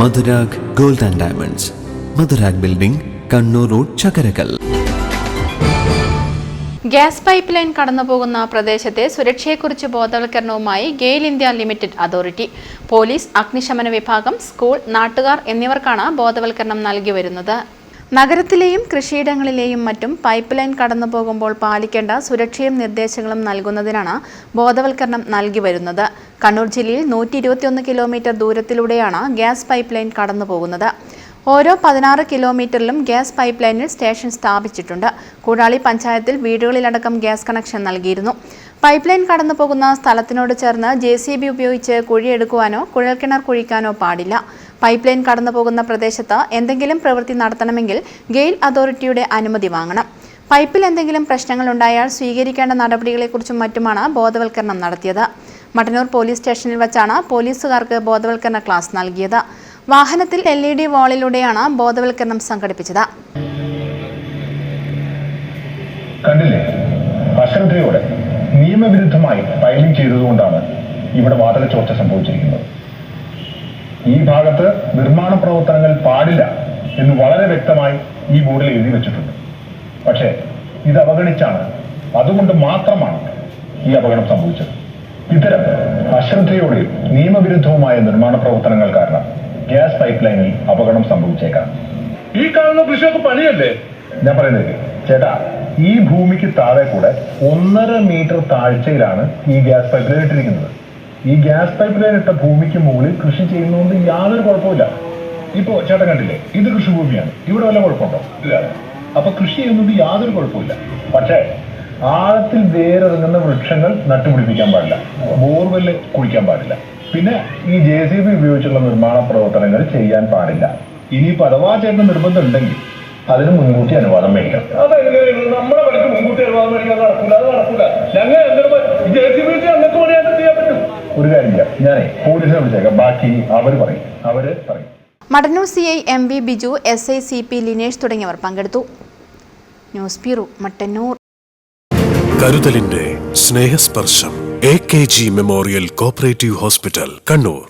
Madhurag gold and diamonds. Madhurag building Kannur road Chakkarakkal. Gas pipe line കടന്നുപോകുന്ന പ്രദേശത്തെ സുരക്ഷയെക്കുറിച്ച് ബോധവൽക്കരണവുമായി GAIL India limited authority. Police അഗ്നിശമന വിഭാഗം school നാട്ടുകാർ എന്നിവർക്കാണ് ബോധവൽക്കരണം നൽകി വരുന്നത്. നഗരത്തിലെയും കൃഷിയിടങ്ങളിലെയും മറ്റും പൈപ്പ് ലൈൻ കടന്നു പോകുമ്പോൾ പാലിക്കേണ്ട സുരക്ഷയും നിർദ്ദേശങ്ങളും നൽകുന്നതിനാണ് ബോധവൽക്കരണം നൽകി വരുന്നത്. കണ്ണൂർ ജില്ലയിൽ നൂറ്റി ഇരുപത്തിയൊന്ന് കിലോമീറ്റർ ദൂരത്തിലൂടെയാണ് ഗ്യാസ് പൈപ്പ് ലൈൻ കടന്നു പോകുന്നത്. ഓരോ പതിനാറ് കിലോമീറ്ററിലും ഗ്യാസ് പൈപ്പ് ലൈനിൽ സ്റ്റേഷൻ സ്ഥാപിച്ചിട്ടുണ്ട്. കൂടാളി പഞ്ചായത്തിൽ വീടുകളിലടക്കം ഗ്യാസ് കണക്ഷൻ നൽകിയിരുന്നു. പൈപ്പ് ലൈൻ കടന്നു പോകുന്ന സ്ഥലത്തിനോട് ചേർന്ന് ജെ സി ബി ഉപയോഗിച്ച് കുഴിയെടുക്കുവാനോ കുഴൽക്കിണർ കുഴിക്കാനോ പാടില്ല. പൈപ്പ് ലൈൻ കടന്നു പോകുന്ന പ്രദേശത്ത് എന്തെങ്കിലും പ്രവൃത്തി നടത്തണമെങ്കിൽ ഗെയിൽ അതോറിറ്റിയുടെ അനുമതി വാങ്ങണം. പൈപ്പിൽ എന്തെങ്കിലും പ്രശ്നങ്ങൾ ഉണ്ടായാൽ സ്വീകരിക്കേണ്ട നടപടികളെക്കുറിച്ചും മറ്റുമാണ് ബോധവൽക്കരണം നടത്തിയത്. മട്ടന്നൂർ പോലീസ് സ്റ്റേഷനിൽ വച്ചാണ് പോലീസുകാർക്ക് ബോധവൽക്കരണ ക്ലാസ് നൽകിയത്. വാഹനത്തിൽ എൽ ഇ ഡി വാളിലൂടെയാണ് ബോധവൽക്കരണം സംഘടിപ്പിച്ചത്. കണ്ടില്ലേ? നിയമവിരുദ്ധമായി ഫയലിംഗ് ചെയ്തതുകൊണ്ടാണ് ഇവിടെ വാതക ചോർച്ച സംഭവിച്ചിരിക്കുന്നത്. ഈ ഭാഗത്ത് നിർമ്മാണ പ്രവർത്തനങ്ങൾ പാടില്ല എന്ന് വളരെ വ്യക്തമായി ഈ ബോർഡിൽ എഴുതി വെച്ചിട്ടുണ്ട്. പക്ഷേ ഇത് അവഗണിച്ചാണ്. അതുകൊണ്ട് മാത്രമാണ് ഈ അപകടം സംഭവിച്ചത്. ഇത്തരം അശ്രദ്ധയോടെയും നിയമവിരുദ്ധവുമായ നിർമ്മാണ പ്രവർത്തനങ്ങൾ കാരണം ഗ്യാസ് പൈപ്പ് ലൈനിൽ അപകടം സംഭവിച്ചേക്കാം. ഈ കാണുന്ന കൃഷിയൊക്കെ പണിയല്ലേ? ഞാൻ പറയുന്നത് ചേട്ടാ ഈ ഭൂമിക്ക് താഴെ കൂടെ ഒന്നര മീറ്റർ താഴ്ചയിലാണ് ഈ ഗ്യാസ് പൈപ്പ് ലൈൻ ഇട്ടിരിക്കുന്നത്. ഈ ഗ്യാസ് പൈപ്പ് ലൈൻ ഇട്ട ഭൂമിക്ക് മുകളിൽ കൃഷി ചെയ്യുന്നതുകൊണ്ട് യാതൊരു കുഴപ്പമില്ല ഇപ്പോ ചേട്ടൻ കണ്ടില്ലേ ഇത് കൃഷിഭൂമിയാണ്. ഇവിടെ വല്ല കുഴപ്പമുണ്ടോ? ഇല്ല. അപ്പൊ കൃഷി ചെയ്യുന്നത് യാതൊരു കുഴപ്പമില്ല പക്ഷേ ആഴത്തിൽ വേരിറങ്ങുന്ന വൃക്ഷങ്ങൾ നട്ടുപിടിപ്പിക്കാൻ പാടില്ല. ബോർവെല്ല് കുഴിക്കാൻ പാടില്ല. പിന്നെ ഈ ജെ സി ബി ഉപയോഗിച്ചുള്ള നിർമ്മാണ പ്രവർത്തനങ്ങൾ ചെയ്യാൻ പാടില്ല. ഇനിയിപ്പോ അഥവാ ചേട്ടൻ നിർബന്ധം ഉണ്ടെങ്കിൽ അതിന് മുൻകൂട്ടി അനുവാദം മേടിക്കണം. അതെങ്ങനെയാണ് നമ്മുടെ മുൻകൂട്ടി അനുവാദം മേടിക്കാൻ നടക്കൂല. അത് നടക്കൂല. ഞങ്ങൾ എന്തൊരു ജെ സി ബി അങ്ങനത്തെ പണിയായിട്ട് ചെയ്യാൻ പറ്റും ഒരു കാര്യം ചെയ്യാം ഞാനേ പോലീസിനെ വിളിച്ചേക്കാം ബാക്കി അവർ പറയും. അവർ പറയും. Mattannur C I M V Biju S I C P Linesh തുടങ്ങിയവർ പങ്കെടുത്തു. News bureau Mattannur. കരുതലിന്റെ Snehasparsham A K G memorial cooperative hospital Kannur.